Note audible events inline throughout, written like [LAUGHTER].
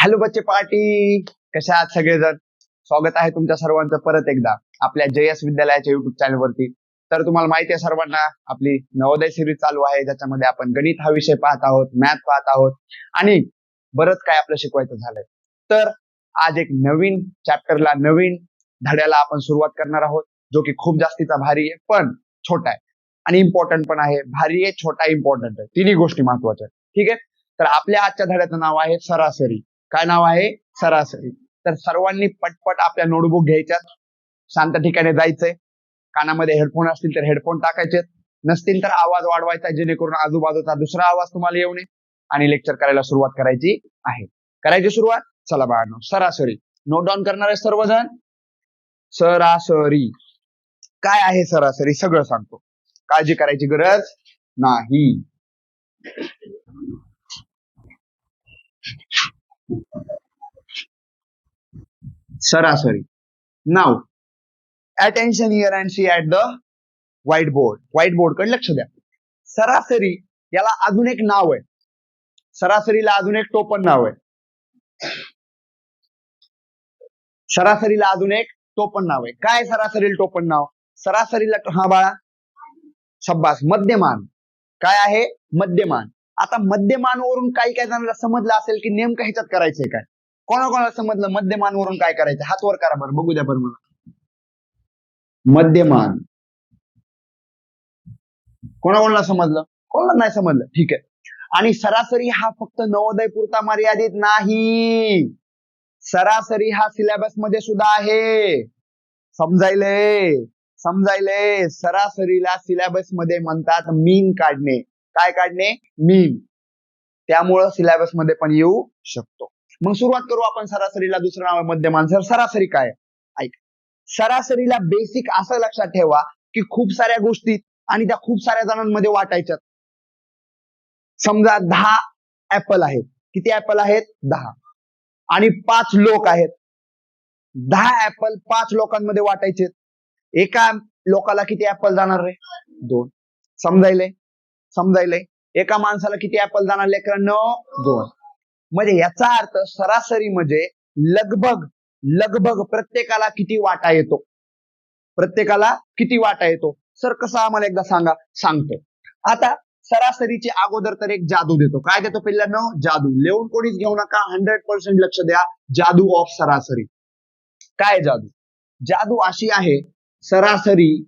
Hello बच्चे party. कशा आहात सगळेजण? स्वागत आहे तुमच्या सर्वांचं परत एकदा आपल्या जयस विद्यालयाच्या युट्यूब चॅनलवरती तर तुम्हाला माहिती आहे सर्वांना आपली नवोदय सिरीज चालू आहे ज्याच्यामध्ये आपण गणित हा विषय पाहत आहोत मॅथ पाहत आहोत आणि बरंच काय आपलं शिकवायचं झालंय. तर आज एक नवीन चॅप्टरला नवीन धड्याला आपण सुरुवात करणार आहोत जो की खूप जास्तीचा भारी आहे पण छोटा आहे. आणि इम्पॉर्टंट पण आहे भारी आहे छोटा इम्पॉर्टंट आहे. तिन्ही गोष्टी महत्त्वाच्या आहेत. ठीक आहे? तर आपल्या आजच्या धड्याचं नाव आहे सरासरी. काय नाव आहे? सरासरी. तर सर्वांनी पटपट आपल्या नोटबुक घ्यायच्यात. शांत ठिकाणी जायचंय. कानामध्ये हेडफोन असतील तर हेडफोन टाकायचे नसतील तर आवाज वाढवायचा जेणेकरून आजूबाजूचा दुसरा आवाज तुम्हाला येऊ नये. आणि लेक्चर करायला सुरुवात करायची आहे. करायची सुरुवात? चला बाळांनो सरासरी. नोट डाऊन करणारे सर्वजण? सरासरी. काय आहे सरासरी? सगळं सांगतो. काळजी करायची गरज नाही. सरासरी. नाव attention here and see at the white board white बोर्डकडे लक्ष द्या. सरासरी याला अजून एक नाव आहे. सरासरीला अजून एक टोपण नाव आहे. सरासरीला अजून एक टोपण नाव आहे. काय सरासरीला टोपण नाव? सरासरीला हा बाळा शब्बास मध्यमान. काय आहे? मध्यमान. आता मध्यमानवरून काही काही जणांना समजलं असेल की नेमकं ह्याच्यात करायचंय काय? कोणाकोणाला समजलं मध्यमानवरून काय करायचं हात वर करा बरं बघू द्या बरं मला. मध्यमान कोणाकोणाला समजलं? कोणाला नाही समजलं? ठीक आहे. आणि सरासरी हा फक्त नवोदय पुरता मर्यादित नाही. सरासरी हा सिलेबसमध्ये सुद्धा आहे. समजायले समजायले सरासरीला सिलेबसमध्ये म्हणतात मीन काढणे. काय काढणे? मीन. त्यामुळं सिलेबसमध्ये पण येऊ शकतो. मग सुरुवात करू आपण सरासरीला. दुसरं नाव आहे मध्यमान. सर सरासरी काय? ऐक. सरासरीला बेसिक असं लक्षात ठेवा की खूप साऱ्या गोष्टी आणि त्या खूप साऱ्या जणांमध्ये वाटायच्यात. समजा दहा ऍपल आहेत. किती ऍपल आहेत? दहा. आणि पाच लोक आहेत. दहा ऍपल पाच लोकांमध्ये वाटायचे एका लोकाला किती ऍपल जाणार रे? दोन. समजायले समजायलंय. एका माणसाला किती ऍपल जाणार लेकरांनो? दोन. म्हणजे याचा अर्थ सरासरी म्हणजे लगभग लगभग प्रत्येकाला किती वाटा येतो? प्रत्येकाला किती वाटा येतो? सर कसा आम्हाला एकदा सांगा? सांगतो. आता सरासरीची अगोदर तर एक जादू देतो. काय देतो पहिल्यांदा जादू. लिहून कोणीच घेऊ नका. हंड्रेड पर्सेंट लक्ष द्या. जादू ऑफ सरासरी. काय जादू? जादू अशी आहे सरासरी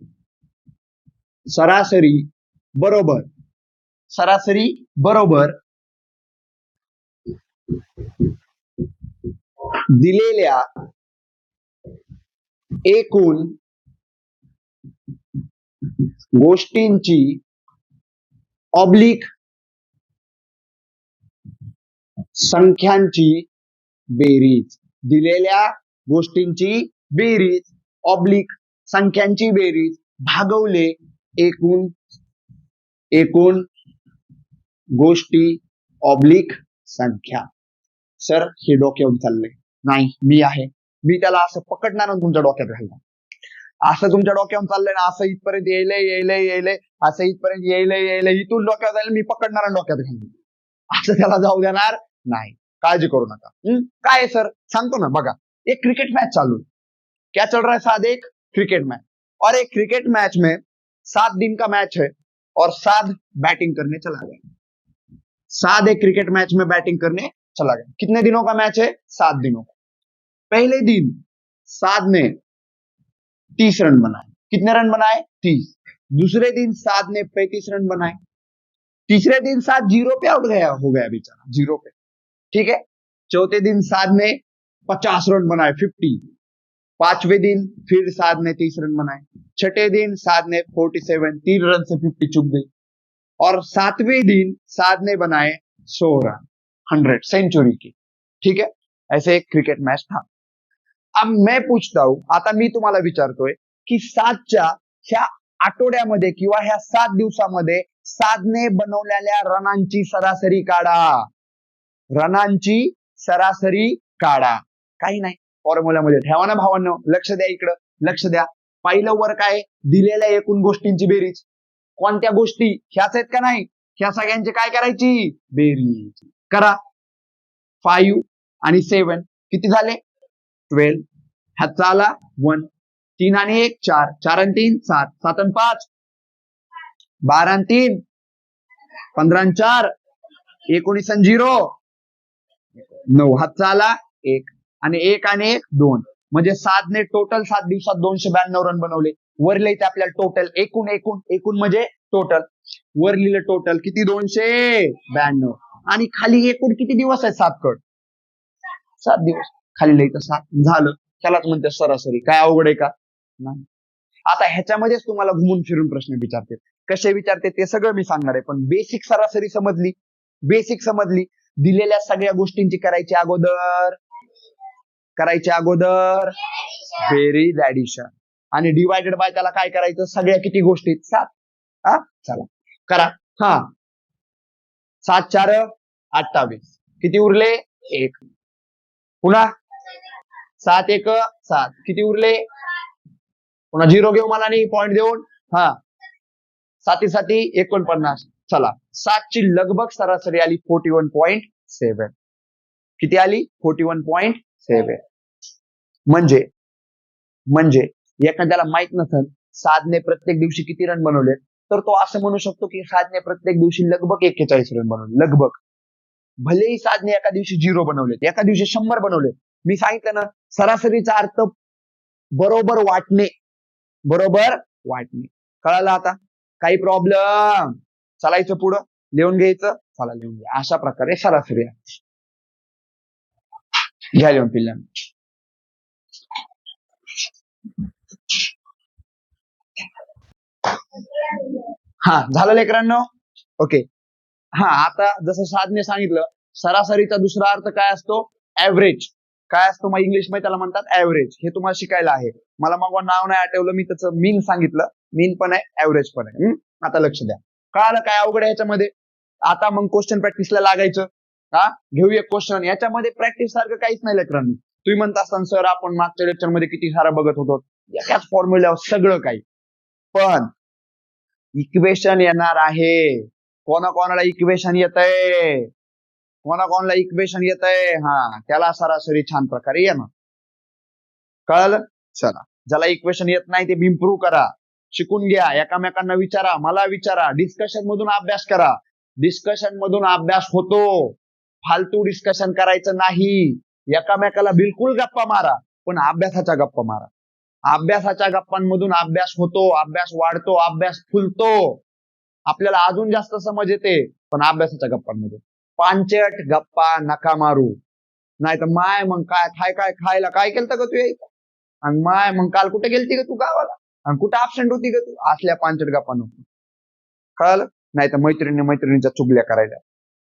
सरासरी बरोबर सरासरी बरोबर दिलेल्या एकूण गोष्टींची ऑब्लिक संख्यांची बेरीज. दिलेल्या गोष्टींची बेरीज ऑब्लिक संख्यांची बेरीज भागवले एकूण एकूण गोष्टी ऑब्लिक संख्या. सर हे डोक्यावर चाललंय नाही, मी आहे. मी त्याला असं पकडणार तुमच्या डोक्यात घालणार. असं तुमच्या डोक्यावर चाललंय ना, असं इथपर्यंत असं इथपर्यंत इथून जायला मी पकडणार डोक्यात घालणार. असं त्याला जाऊ देणार नाही. काळजी करू नका? काय सर सांगतो ना, बघा. एक क्रिकेट मैच चालू क्या चल रहा है साथ एक? क्रिकेट मैच और एक क्रिकेट मैच में सात दिन का मैच है और साध बैटिंग करने चला गया. एक क्रिकेट मैच में बैटिंग करने चला गया। कितने दिनों का मैच है? सात दिनों का। पहले दिन साध ने तीस रन बनाए। कितने रन बनाए? तीस। दूसरे दिन साध ने पैंतीस रन बनाए। तीसरे दिन साध ज़ीरो पे आउट गया, हो गया बेचारा, ज़ीरो पे। ठीक है? चौथे दिन साध ने पचास रन बनाए फिफ्टी पांचवे दिन फिर साध ने तीस रन बनाए। छठे दिन साध ने फोर्टी सेवन तीन रन से फिफ्टी चुप गई। और सातवें दिन साध ने बनाए सौ रन हंड्रेड सेंचुरी की। ठीक है? ऐसे एक क्रिकेट मैच था। अब मैं पूछता हूं आता मी तुम्हाला विचारतोय की सातच्या ह्या आठवड्यामध्ये किंवा ह्या सात दिवसामध्ये साधने बनवलेल्या रनांची सरासरी काढा. रनांची सरासरी काढा. काही नाही. फॉर्म्युल्यामध्ये ठेवा ना भावांना. लक्ष द्या इकडं. लक्ष द्या. पहिलं वर काय? दिलेल्या एकूण गोष्टींची बेरीज. कोणत्या गोष्टी ह्याच आहेत का नाही? ह्या सगळ्यांची काय करायची? बेरीज करा. फाईव्ह आणि सेवन किती झाले? ट्वेल्व ह्याचा आला वन तीन आणि एक चार. चार आणि तीन सात. सात आणि पाच. बारा आणि तीन. पंधरा आणि चार. एकोणीस आणि झिरो. नऊ. हातचा आला एक. आणि एक आणि एक दोन. म्हणजे सातने टोटल सात दिवसात दोनशे ब्याण्णव रन बनवले. वर लिहिते आपल्याला टोटल एकूण एकूण एकूण म्हणजे टोटल वर लिहिलं टोटल किती? दोनशे ब्याण्णव. आणि खाली एकूण किती दिवस आहेत? सात कड. सात दिवस. खाली लिहितं सात. झालं. त्यालाच म्हणते सरासरी. काय अवघड आहे का? नाही. आता ह्याच्यामध्येच तुम्हाला घुमून फिरून प्रश्न विचारते. कसे विचारते? ते सगळं मी सांगणार आहे. पण बेसिक सरासरी समजली. बेसिक समजली. दिलेल्या सगळ्या गोष्टींची करायची अगोदर. करायची अगोदर. बेरीज ऍडिशन आणि डिवायडेड बाय त्याला काय करायचं? सगळ्या किती गोष्टी सात. हा? चला. करा. हा. सात चार अठ्ठावीस. किती उरले? एक. पुन्हा. सात एक सात. किती उरले? पुन्हा झिरो घेऊ मला नाही पॉईंट देऊन. हा. साती साती एकोणपन्नास. चला. सातची लगभग सरासरी आली फोर्टी वन पॉईंट सेव्हन किती आली? फोर्टी वन पॉईंट सेव्हन म्हणजे म्हणजे एखाद्याला माहीत नसेल साधने प्रत्येक दिवशी किती रन बनवले तर तो असं म्हणू शकतो की साधने प्रत्येक दिवशी लगभग एक्केचाळीस रन बनवले लगभग. भलेही साधने एका दिवशी झिरो बनवलेत एका दिवशी शंभर बनवले मी सांगितलं ना सरासरीचा अर्थ बरोबर वाटणे. बरोबर वाटणे. कळालं आता? काही प्रॉब्लेम चालायचं पुढं लिहून घ्यायचं चला लिहून घ्या. अशा प्रकारे सरासरी आहे. घ्या लिहून पिल्ला हा झालं लेकरांनो? ओके हा आता जसं साधने सांगितलं सरासरीचा दुसरा अर्थ काय असतो? ऍव्हरेज काय असतो मग इंग्लिशमध्ये त्याला म्हणतात ऍव्हरेज हे तुम्हाला शिकायला आहे. मला मग नाव नाही आठवलं मी त्याचं मीन सांगितलं. मीन पण आहे ऍव्हरेज पण आहे. आता लक्ष द्या. कळालं काय अवघड आहे ह्याच्यामध्ये आता मग क्वेश्चन प्रॅक्टिसला लागायचं. हा? घेऊ एक क्वेश्चन याच्यामध्ये प्रॅक्टिस सारखं काहीच नाही लेकरांनी. तुम्ही म्हणता असताना सर आपण मागच्या लेक्चरमध्ये किती सारा बघत होतो. एकाच फॉर्म्युल्यावर सगळं काही. पण इक्वेशन येणार आहे. कोणा कोणाला इक्वेशन येत आहे कोणा कोणाला इक्वेशन येत आहे हा त्याला सरासरी छान प्रकारे येणार. कळलं? चला. ज्याला इक्वेशन येत नाही ते इम्प्रूव्ह करा. शिकून घ्या. एकामेकांना विचारा. मला विचारा. डिस्कशन मधून अभ्यास करा. डिस्कशन मधून अभ्यास होतो. फालतू डिस्कशन करायचं नाही. एकामेकाला बिलकुल गप्पा मारा. पण अभ्यासाच्या गप्पा मारा. अभ्यासाच्या गप्पांमधून अभ्यास होतो अभ्यास वाढतो अभ्यास फुलतो. आपल्याला अजून जास्त समज येते पण अभ्यासाच्या गप्पांमध्ये. पांचट गप्पा नका मारू. नाही तर माय मग काय खाय काय खायला काय केलं का तू यायचं आणि माय मग काल कुठे गेलती का तू गावाला? आणि कुठे ऍबसेंट होती का तू? असल्या पांचट गप्पा नको कळालं? नाही तर मैत्रिणी मैत्रिणीच्या चुगल्या करायला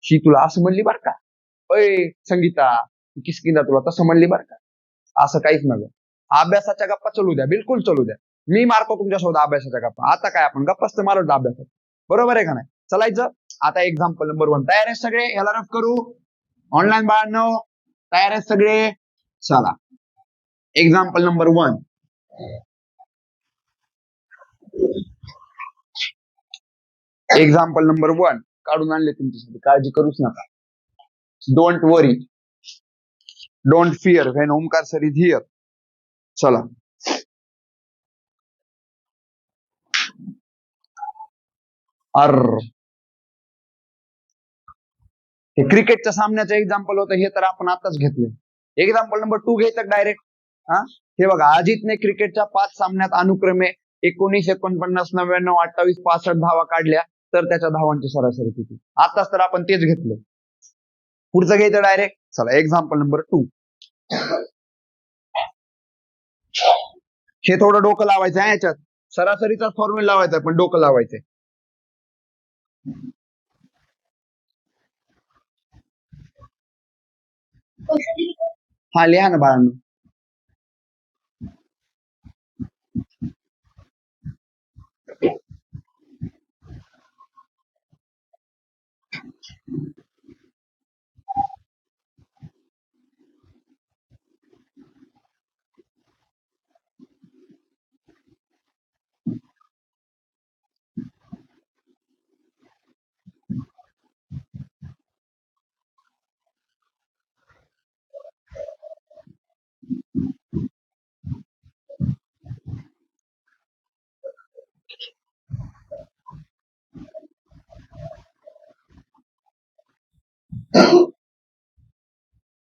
शी तुला असं म्हणली बर का? अय संगीता किसकिंदा तुला तसं म्हणली बर का? असं काहीच नव्हे. अभ्यासाच्या गप्पा चलू द्या. बिलकुल चलू द्या. मी मारतो तुमच्यासोबत अभ्यासाच्या गप्पा. आता काय आपण गप्पाच तर मारत अभ्यासात. बरोबर आहे का नाही? चलायचं आता एक्झाम्पल नंबर वन तयार आहे सगळे? याला रफ करू. ऑनलाईन बाळांनो तयार आहे सगळे? चला. Example number one example number one काढून आणले तुमच्यासाठी. काळजी करूच नका. Don't worry don't fear when Omkar sir is here चला. अर हे क्रिकेटच्या सामन्याचं एक्झाम्पल होतं हे तर आपण आताच घेतले एक्झाम्पल नंबर टू घ्यायचं डायरेक्ट हा? हे बघा अजितने क्रिकेटच्या पाच सामन्यात अनुक्रमे एकोणीस एकोणपन्नास नव्याण्णव अठ्ठावीस पासष्ट धावा काढल्या तर त्याच्या धावांची सरासरी किती? आताच तर आपण तेच घेतलं पुढचं घ्यायचं डायरेक्ट चला एक्झाम्पल नंबर टू हे थोडं डोकं लावायचं आहे याच्यात. सरासरीचा फॉर्म्युला लावायचा पण डोकं लावायचंय. हा लिहा ना बाळांनो.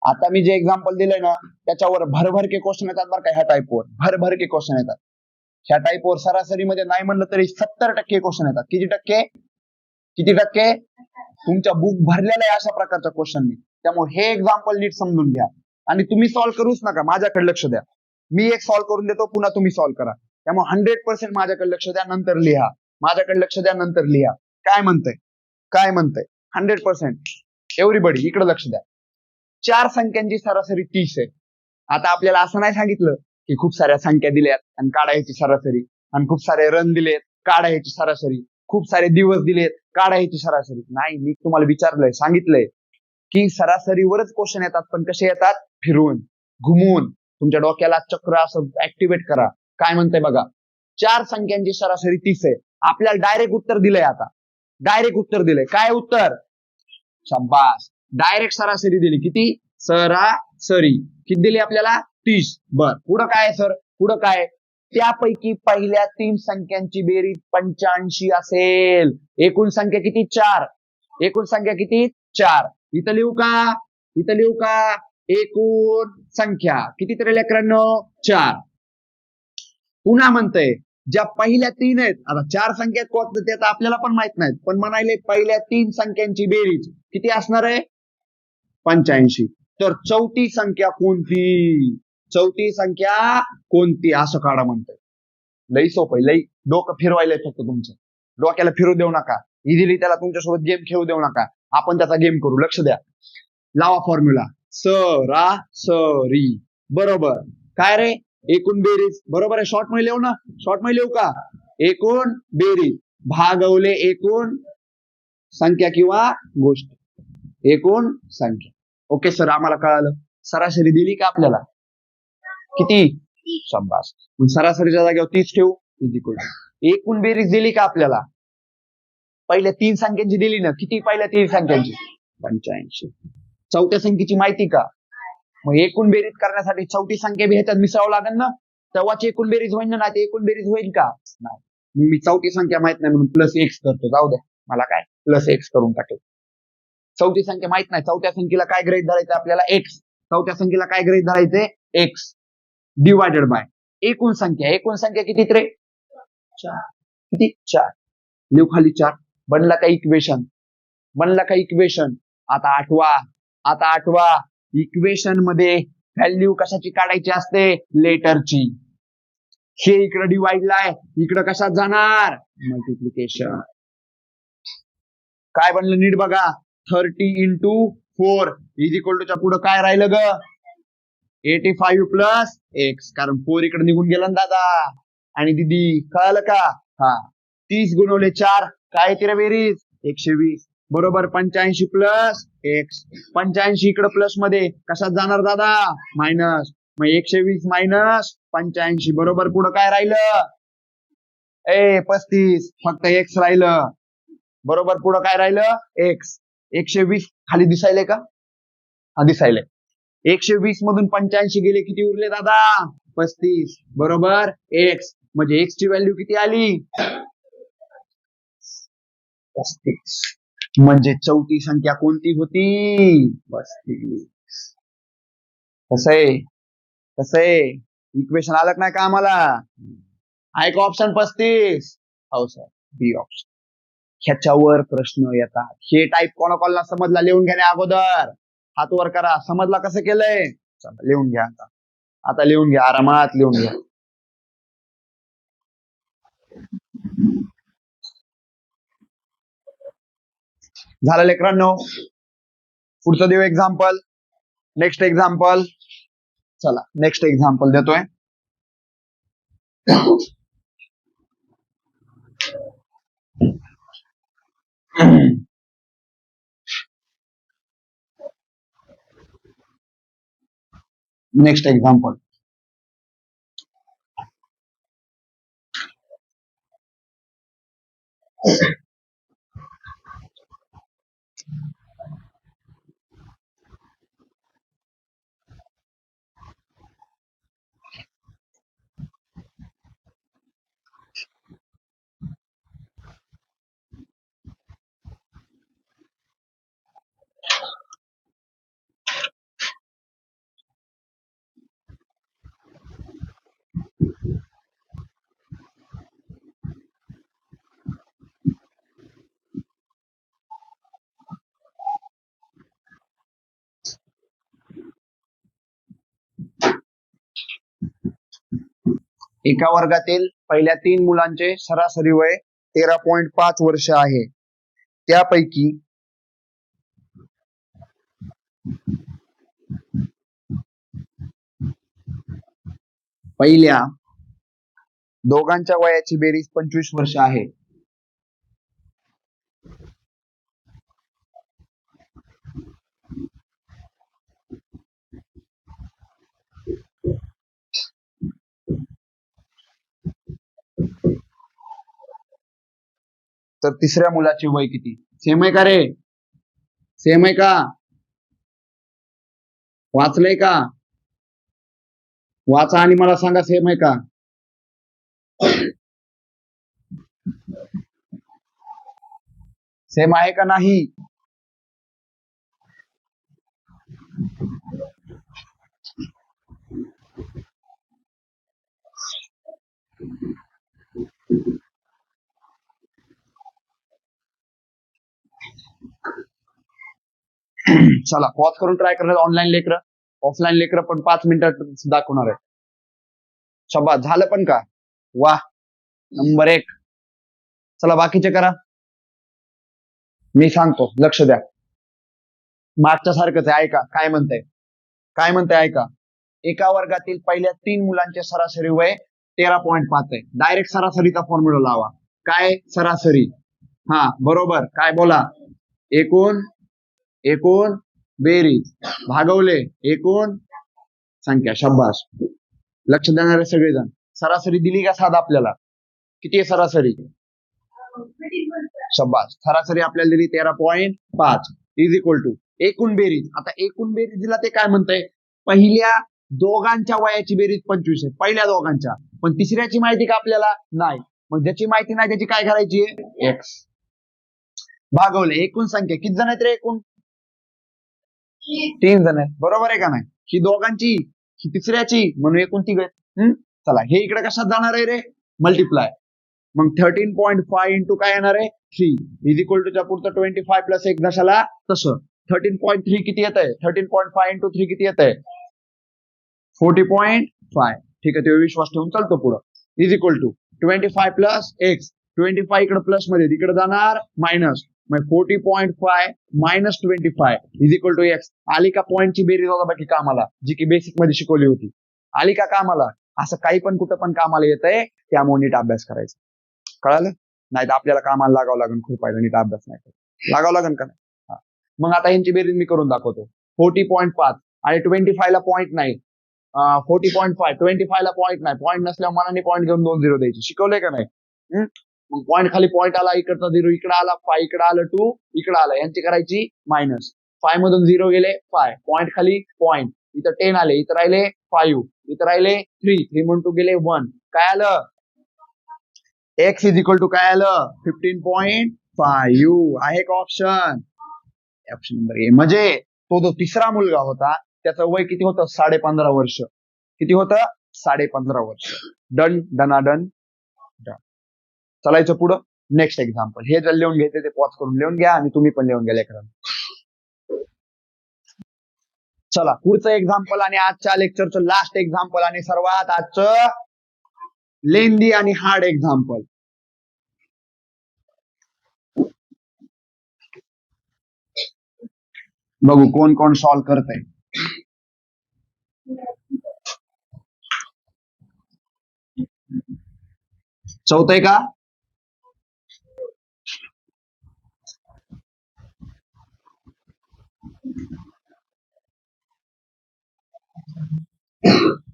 आता मी जे एक्झाम्पल दिलंय ना त्याच्यावर भरभरके क्वेश्चन येतात बरं का ह्या टाईपवर भरभरके क्वेश्चन येतात. ह्या टाईपवर सरासरीमध्ये नाही म्हणलं तरी सत्तर टक्के क्वेश्चन येतात. किती टक्के? किती टक्के? तुमच्या बुक भरलेल्या आहे अशा प्रकारच्या क्वेश्चननी त्यामुळे हे एक्झाम्पल नीट समजून घ्या. आणि तुम्ही सॉल्व्ह करूच नका. माझ्याकडे लक्ष द्या. मी एक सॉल्व्ह करून देतो पुन्हा तुम्ही सॉल्व्ह करा. त्यामुळे हंड्रेड पर्सेंट माझ्याकडे लक्ष द्या नंतर लिहा. माझ्याकडे लक्ष द्या नंतर लिहा. काय म्हणतंय? काय म्हणतंय? हंड्रेड पर्सेंट एव्हरीबडी इकडे लक्ष द्या. चार संख्यांची सरासरी तीस आहे. आता आपल्याला असं नाही सांगितलं की खूप साऱ्या संख्या दिल्यात आणि काढायची सरासरी आणि खूप सारे रन दिलेत काढायची सरासरी. खूप सारे दिवस दिलेत काढायची सरासरी. नाही मी तुम्हाला विचारलंय सांगितलंय की सरासरीवरच क्वेश्चन येतात पण कसे येतात? फिरून घुमून. तुमच्या डोक्याला चक्र असं ऍक्टिव्हेट करा. काय म्हणतंय बघा? चार संख्यांची सरासरी तीस आहे. आपल्याला डायरेक्ट उत्तर दिलंय आता. डायरेक्ट उत्तर दिलंय. काय उत्तर? शाबास. डायरेक्ट सरासरी दिली. किती? सरासरी. किती दिली आपल्याला? तीस. बर. पुढं काय सर? पुढं काय? त्यापैकी पहिल्या तीन संख्यांची बेरीज पंच्याऐंशी असेल. एकूण संख्या किती? चार. एकूण संख्या किती? चार. इथं लिहू का? इथं लिहू का? एकूण संख्या. किती तरी लेकरांनो? चार. पुन्हा म्हणतंय ज्या पहिल्या तीन आहेत आता चार संख्या आहेत कोणत्या ते आता आपल्याला पण माहीत नाहीत पण म्हणायले पहिल्या तीन संख्यांची बेरीज किती असणार आहे? पंच्याऐंशी. तर चौथी संख्या कोणती? चौथी संख्या कोणती? असं काढा म्हणतंय. लई सोपं लई डोकं फिरवायला फक्त तुमचं. डोक्याला फिरू देऊ नका. इझिली त्याला तुमच्यासोबत गेम खेळू देऊ नका. आपण त्याचा गेम करू. लक्ष द्या. लावा फॉर्म्युला स रा स री बरोबर. काय रे? एकूण बेरीज. बरोबर आहे. शॉर्टमध्ये लिहू ना? शॉर्टमध्ये लिहू का? एकूण बेरीज. भागवले एकूण संख्या किंवा गोष्ट. एकूण संख्या. ओके सर आम्हाला कळालं. सरासरी दिली का आपल्याला? किती? शंभास सरासरीच्या जागेवर तीस ठेवू? इक्वल एकूण बेरीज दिली का आपल्याला? पहिल्या तीन संख्यांची दिली ना. किती पहिल्या तीन संख्यांची? पंच्याऐंशी. चौथ्या संख्येची माहिती का? मग एकूण बेरीज करण्यासाठी चौथी संख्या बी ह्याच्यात मिसळावं लागेल ना? तेव्हाची एकूण बेरीज होईल ना ते एकूण बेरीज होईल का? नाही. मी चौथी संख्या माहीत नाही म्हणून प्लस एक्स करतो. जाऊ द्या मला काय? प्लस एक्स करून टाकेल. चौथी संख्या माहीत नाही. चौथ्या संख्येला काय ग्रहित धरायचं आपल्याला? एक्स चौथ्या संख्येला काय ग्रहित धरायचे? एक्स डिवायडेड बाय एकूण संख्या. एकूण संख्या किती रे चार. किती? चार. लिव खाली चार. बनला का इक्वेशन बनला का इक्वेशन आता आठवा. आता आठवा. इक्वेशनमध्ये व्हॅल्यू कशाची काढायची असते? लेटरची हे इकडं डिवाइडला आहे. इकडं कशात जाणार? मल्टिप्लिकेशन काय बनलं नीट बघा. Thirty into four. Is equal टूच्या पुढं काय राहिलं ग? एटी फाईव्ह प्लस एक्स कारण फोर इकडे निघून गेला ना दादा. आणि दिदी कळालं का? हा. तीस गुणवले चार. काय येते रे बेरीज? एकशे वीस. बरोबर पंच्याऐंशी प्लस एक्स पंच्याऐंशी इकडे प्लसमध्ये. कशात जाणार दादा? मायनस मग एकशे वीस मायनस पंच्याऐंशी. बरोबर पुढं काय राहिलं? ए पस्तीस. फक्त एक्स राहिलं. बरोबर पुढं काय राहिलं? एक्स एकशे वीस खाली दिसायले का? हा दिसायले. एकशे वीस मधून पंच्याऐंशी गेले किती उरले दादा? पस्तीस. बरोबर? एक्स म्हणजे एक्स ची व्हॅल्यू किती आली? पस्तीस. म्हणजे चौथी संख्या कोणती होती? पस्तीस. कसं आहे? कसं आहे? इक्वेशन आलं नाही का आम्हाला आहे का ऑप्शन पस्तीस. हो सर बी ऑप्शन ह्याच्यावर प्रश्न येतात. हे टाईप कोणाकोणाला समजला? लिहून घेण्या अगोदर. हात वर करा. समजला कसं केलंय? चला लिहून घ्या आता. आता लिहून घ्या. आरामात लिहून घ्या. झालं लेकरांनो? पुढचं देऊ एक्झाम्पल नेक्स्ट एक्झाम्पल चला नेक्स्ट एक्झाम्पल देतोय. [CLEARS THROAT] Next example. एका वर्गातील पहिल्या तीन मुलांचे सरासरी वय तेरा पॉइंट पाच वर्ष आहे. त्यापैकी पहिल्या दोघांच्या वयाची बेरीज पंचवीस वर्ष आहे. तर तिसऱ्या मुलाचे वय किती? सेम आहे का रे? सेम आहे का? वाचलंय का? वाचा आणि मला सांगा सेम आहे का? सेम आहे का नाही? [CLEARS THROAT] चला पॉज करून ट्राय करणार ऑनलाईन लेकर. ऑफलाईन लेकर पण पाच मिनिटात दाखवणार आहे शबा झालं पण का? वा नंबर एक. चला बाकीचे करा. मी सांगतो लक्ष द्या. मागच्या सारखंच आहे ऐका काय म्हणताय? काय म्हणताय ऐका? एका वर्गातील पहिल्या तीन मुलांचे सरासरी वय तेरा पॉईंट पाच आहे. डायरेक्ट सरासरीचा फॉर्म्युला लावा. काय सरासरी? हा बरोबर. काय बोला? एकूण एकूण बेरीज. भागवले एकूण संख्या शब्बास लक्ष देणारे सगळेजण. सरासरी दिली का साधा आपल्याला? किती आहे सरासरी? शब्बास सरासरी आपल्याला दिली तेरा पॉईंट पाच. इज इक्वल टू एकूण बेरीज. आता एकूण बेरीज दिला ते काय म्हणतंय? पहिल्या दोघांच्या वयाची बेरीज पंचवीस आहे. पहिल्या दोघांच्या. पण तिसऱ्याची माहिती का आपल्याला? नाही. मग ज्याची माहिती नाही त्याची काय करायची एक्स भागवले एकूण संख्या. किती जण आहेत रे एकूण? तीन जण आहेत. बरोबर आहे का नाही? ही दोघांची ही तिसऱ्याची म्हणून एकूण तिघ आहेत. चला हे इकडे कशात जाणार आहे रे? मल्टिप्लाय मग थर्टीन पॉईंट फाय इंटू काय येणार आहे? थ्री इज इक्वल टू च्या पुढचं ट्वेंटी फाय प्लस एक दशाला तसं. थर्टीन पॉईंट थ्री किती येत आहे? Thirteen point five into three किती येत आहे? फोर्टी पॉईंट फाय ठीक आहे ते विश्वास ठेवून चालतो पुढं. Is equal to twenty five plus x twenty five इकडे प्लसमध्ये इकडे जाणार मायनस मग forty point five minus twenty five is equal to x. आली का पॉईंटची बेरीज होता बाकी कामाला जी की बेसिकमध्ये शिकवली होती. आली का कामाला असं काही पण कुठं पण कामाला येत आहे त्यामुळे नीट अभ्यास करायचा. कळालं? नाही तर आपल्याला कामाला लागावं लागेल खूप पाहिजे नीट अभ्यास नाही लागावं लागेल का नाही? हा. मग आता यांची बेरीज मी करून दाखवतो. फोर्टी पॉईंट पाच आणि ट्वेंटी फायला पॉईंट नाही. फोर्टी पॉईंट फाय ट्वेंटी फायला पॉईंट नाही. पॉईंट नसल्यावर मनाने पॉईंट घेऊन दोन झिरो द्यायचे. शिकवलंय का नाही? हम्म? मग पॉईंट खाली पॉईंट आला इकडचा झिरो इकडे आला फाय इकडे आलं टू इकडे आला. यांची करायची मायनस फाय मधून झिरो गेले फाय पॉईंट खाली पॉईंट इथं टेन आले इथं राहिले फाईव्ह इथं राहिले थ्री थ्री म्हणून टू गेले वन काय आलं? एक्स इज इक्वल टू काय आलं? फिफ्टीन पॉईंट फाईव्ह आहे का ऑप्शन ऑप्शन नंबर ए म्हणजे तो जो तिसरा मुलगा होता त्याचं वय किती होतं? साडे पंधरा वर्ष. किती होतं? साडे पंधरा वर्ष डन डनाडन डन चलायचं पुढं. नेक्स्ट एक्झाम्पल हे जर लिहून घ्यायचे ते पॉज करून लिहून घ्या आणि तुम्ही पण लिहून घ्या लेकरांना. चला पुढचं एक्झाम्पल आणि आजच्या लेक्चरचं लास्ट एक्झाम्पल आणि सर्वात आजचं लेंदी आणि हार्ड एक्झाम्पल बघू कोण कोण सॉल्व करतंय. चौथय का? Yeah.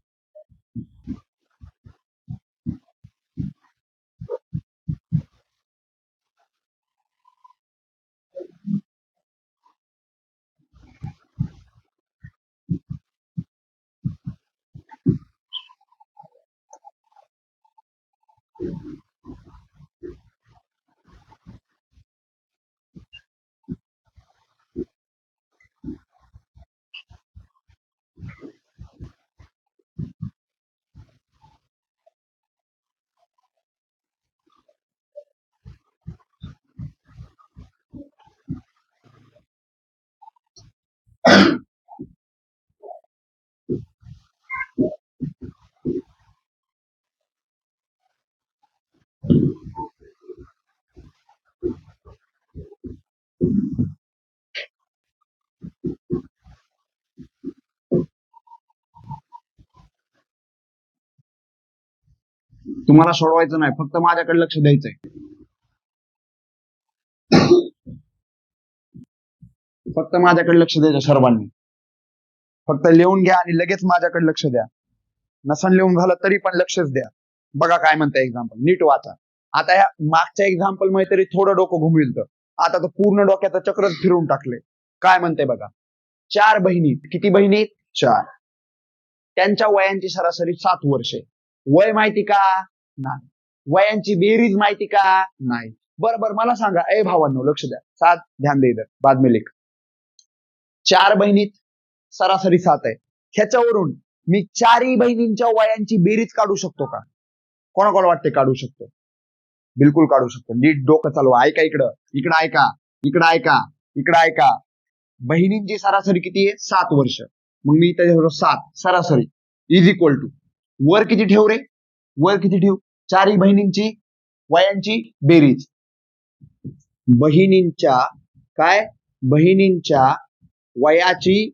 तुम्हाला सोडवायचं नाही फक्त माझ्याकडे लक्ष द्यायचंय. फक्त माझ्याकडे लक्ष द्यायचं सर्वांनी. फक्त लिहून घ्या आणि लगेच माझ्याकडे लक्ष द्या. नसन लिहून झालं तरी पण लक्षच द्या. बघा काय म्हणता एक्झाम्पल नीट वाचा. आता या मागच्या एक्झाम्पलमध्ये तरी थोडं डोकं घुमविलं आता तर पूर्ण डोक्याचं चक्र फिरून टाकले काय म्हणते बघा? चार बहिणी. किती बहिणी? चार. त्यांच्या वयांची सरासरी सात वर्षे. वय माहिती का? नाही. वयांची बेरीज माहिती का? नाही. बरं मला सांगा. ए भावांनो लक्ष द्या. सात ध्यान दे इधर बाद लेख. लिख चार बहिणीत सरासरी सात आहे. ह्याच्यावरून मी चारही बहिणींच्या वयांची बेरीज काढू शकतो का? कोणाकोण वाटते काढू शकतो? बिलकुल काढू शकतो. नीट डोकं चालू ऐका इकडं. इकडं ऐका. इकडं ऐका. इकडं ऐका. बहिणींची सरासरी किती आहे? सात वर्ष. मग मी त्याच्याबरोबर सात. सरासरी. इज इक्वल टू वर किती ठेव रे? वर किती ठेव? चारही बहिणींची वयांची बेरीज. बहिणींच्या काय? बहिणींच्या वयाची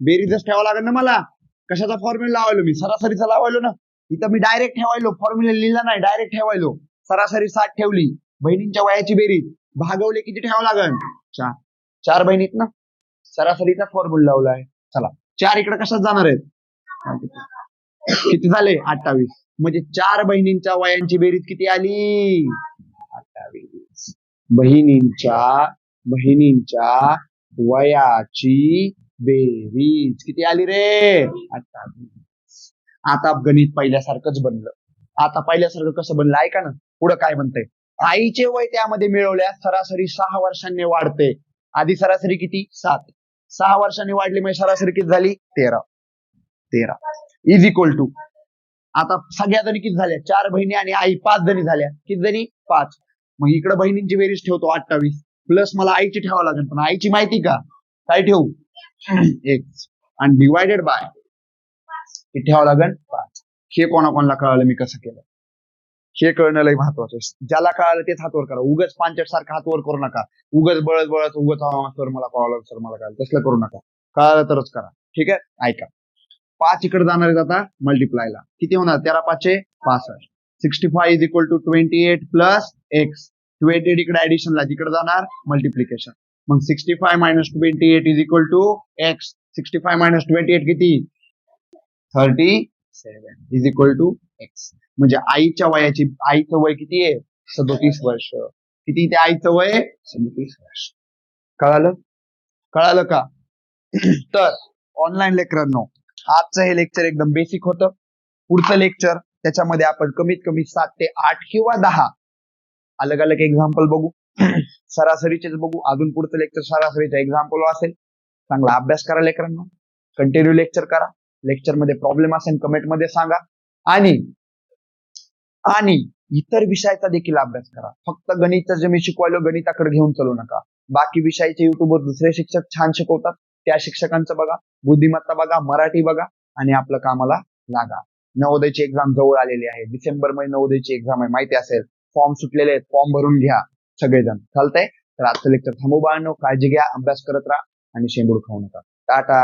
बेरीजच ठेवावं लागेल ना मला? कशाचा फॉर्म्युला लावायलो मी? सरासरीचा लावायलो ना? इथं मी डायरेक्ट ठेवायलो. फॉर्म्युला लिहिला नाही. डायरेक्ट ठेवायलो. सरासरी सात ठेवली. बहिणींच्या वयाची बेरीज भागवले किती ठेवावं लागेल चार. चार बहिणीत ना? सरासरीचा फॉर्म्युला लावलाय. चला. चार इकडे कशात जाणार आहेत? किती झाले? अठ्ठावीस. म्हणजे चार बहिणींच्या वयांची बेरीज किती आली? अठ्ठावीस. बहिणींच्या बहिणींच्या वयाची बेरीज किती आली रे? अठ्ठावीस. आता गणित पहिल्यासारखंच बनलं. आता पहिल्यासारखं कसं बनलं? ऐका ना. पुढं काय म्हणतंय? आईचे वय त्यामध्ये मिळवल्यास सरासरी सहा वर्षांनी वाढते. आधी सरासरी किती? सात. सहा वर्षांनी वाढली म्हणजे सरासरी किती झाली? तेरा. तेरा. इज इक्वल टू आता सगळ्या जणी किती झाल्या? चार बहिणी आणि आई पाच जणी झाल्या. किती जणी? पाच. मग इकडे बहिणींची बेरीज ठेवतो अठ्ठावीस. प्लस मला आईची ठेवावं लागेल. पण आईची माहिती का? काय ठेवू? [CLEARS THROAT] एक. आणि डिवायडेड बाय ठेवावं लागेल? पाच. हे कोणाकोणाला कळालं? मी कसं केलं? हे कळणं लय महत्वाचं आहे. ज्याला कळालं तेच हातवर करा. उगच पांचट सारखं हातवर करू नका. उगच बळत बळत उगच सर मला कळालं सर मला कळालं. तसलं करू नका. कळालं तरच करा. ठीक आहे? ऐका. पाच इकडे जाणार जाता आता मल्टिप्लायला किती होणार? तेरा पाचशे पासष्ट. Sixty five is equal to twenty eight plus x twenty eight इकडे ऍडिशनला तिकडे जाणार मल्टिप्लिकेशन मग sixty five minus twenty eight is equal to x sixty five minus twenty eight किती? Thirty seven is equal to x म्हणजे आईच्या वयाची आईचं वय किती आहे? सदोतीस वर्ष. किती ते आईचं वय सदोतीस वर्ष. कळालं? कळालं का? [CLEARS THROAT] तर ऑनलाईन लेकरांनो आजचं हे लेक्चर एकदम बेसिक होतं. पुढचं लेक्चर त्याच्यामध्ये आपण कमीत कमी सात ते आठ किंवा दहा अलग अलग एक्झाम्पल बघू. [CLEARS THROAT] सरासरीचेच बघू. अजून पुढचं लेक्चर सरासरीचं एक्झाम्पल असेल. चांगला अभ्यास करा लेकरांनो. कंटिन्यू लेक्चर करा. लेक्चरमध्ये प्रॉब्लेम असेल कमेंटमध्ये सांगा. आणि आणि इतर विषयाचा देखील अभ्यास करा. फक्त गणित जे मी शिकवायलो गणिताकडे घेऊन चालू नका. बाकी विषयाचे युट्यूबवर दुसरे शिक्षक छान शिकवतात त्या शिक्षकांचं बघा बुद्धिमत्ता बघा मराठी बघा आणि आपलं कामाला लागा. नवोदयची एक्झाम जवळ आलेली आहे. डिसेंबरमध्ये नवोदयची एक्झाम आहे माहिती असेल. फॉर्म सुटलेले आहेत फॉर्म भरून घ्या सगळेजण. चालतंय? तर आजचं लेक्चर थांबू बाळांनो काळजी घ्या अभ्यास करत राहा आणि शेंबूड खाऊ नका. टाटा!